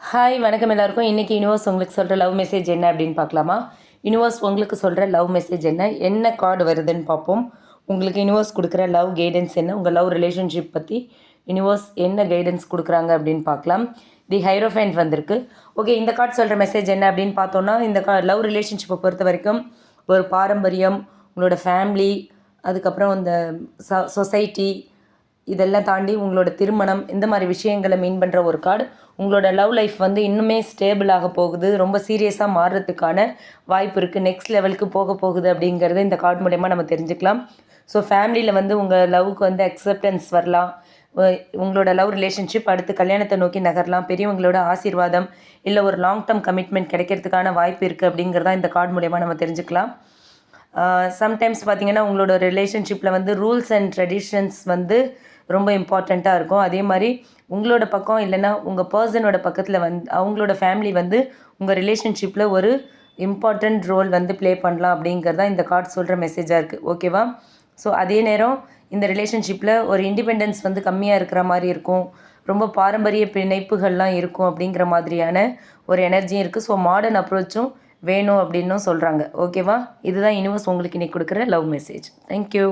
Hi வணக்கம் எல்லாருக்கும். இன்றைக்கி யூனிவர்ஸ் உங்களுக்கு சொல்கிற லவ் மெசேஜ் என்ன அப்படின்னு பார்க்கலாமா? யூனிவர்ஸ் உங்களுக்கு சொல்கிற லவ் மெசேஜ் என்ன? என்ன கார்டு வருதுன்னு பார்ப்போம். உங்களுக்கு யூனிவர்ஸ் கொடுக்குற லவ் கைடன்ஸ் என்ன? உங்கள் லவ் ரிலேஷன்ஷிப் பற்றி யூனிவர்ஸ் என்ன கைடன்ஸ் கொடுக்குறாங்க அப்படின்னு பார்க்கலாம். தி ஹைரோஃபைண்ட் வந்திருக்கு. ஓகே இந்த கார்டு சொல்கிற மெசேஜ் என்ன அப்படின்னு பார்த்தோன்னா இந்த கா லவ் ரிலேஷன்ஷிப்பை பொறுத்த வரைக்கும் ஒரு பாரம்பரியம் உங்களோட ஃபேமிலி அதுக்கப்புறம் இந்த ச சொசைட்டி இதெல்லாம் தாண்டி உங்களோட திருமணம் இந்த மாதிரி விஷயங்களை மீன் பண்ணுற ஒரு கார்டு உங்களோட லவ் லைஃப் வந்து இன்னுமே ஸ்டேபிள் போகுது ரொம்ப சீரியஸாக மாறுறதுக்கான வாய்ப்பு இருக்குது நெக்ஸ்ட் லெவலுக்கு போக போகுது அப்படிங்கிறத இந்த கார்டு மூலயமா நம்ம தெரிஞ்சுக்கலாம். ஸோ ஃபேமிலியில் வந்து உங்கள் லவ்வுக்கு வந்து அக்செப்டன்ஸ் வரலாம். உங்களோட லவ் ரிலேஷன்ஷிப் அடுத்து கல்யாணத்தை நோக்கி நகரலாம். பெரியவங்களோட ஆசீர்வாதம் இல்லை ஒரு லாங் டேர்ம் கமிட்மெண்ட் கிடைக்கிறதுக்கான வாய்ப்பு இருக்குது அப்படிங்கிறதா இந்த கார்டு மூலயமா நம்ம தெரிஞ்சுக்கலாம். சம்டைம்ஸ் பார்த்தீங்கன்னா உங்களோட ரிலேஷன்ஷிப்பில் வந்து ரூல்ஸ் அண்ட் ட்ரெடிஷன்ஸ் வந்து ரொம்ப இம்பார்ட்டண்ட்டாக இருக்கும். அதே மாதிரி உங்களோட பக்கம் இல்லைன்னா உங்கள் பர்சனோட பக்கத்தில் வந்து அவங்களோட ஃபேமிலி வந்து உங்கள் ரிலேஷன்ஷிப்பில் ஒரு இம்பார்ட்டண்ட் ரோல் வந்து ப்ளே பண்ணலாம் அப்படிங்கிறதா இந்த கார்டு சொல்கிற மெசேஜாக இருக்குது ஓகேவா ஸோ அதே நேரம் இந்த ரிலேஷன்ஷிப்பில் ஒரு இண்டிபெண்டன்ஸ் வந்து கம்மியாக இருக்கிற மாதிரி இருக்கும். ரொம்ப பாரம்பரிய பிணைப்புகள்லாம் இருக்கும் அப்படிங்கிற மாதிரியான ஒரு எனர்ஜியும் இருக்குது ஸோ மாடர்ன் அப்ரோச்சும் வேணும் அப்படின்னும் சொல்கிறாங்க ஓகேவா இதுதான் யூனிவர்ஸ் உங்களுக்கு இன்னைக்கு கொடுக்குற லவ் மெசேஜ் தேங்க்யூ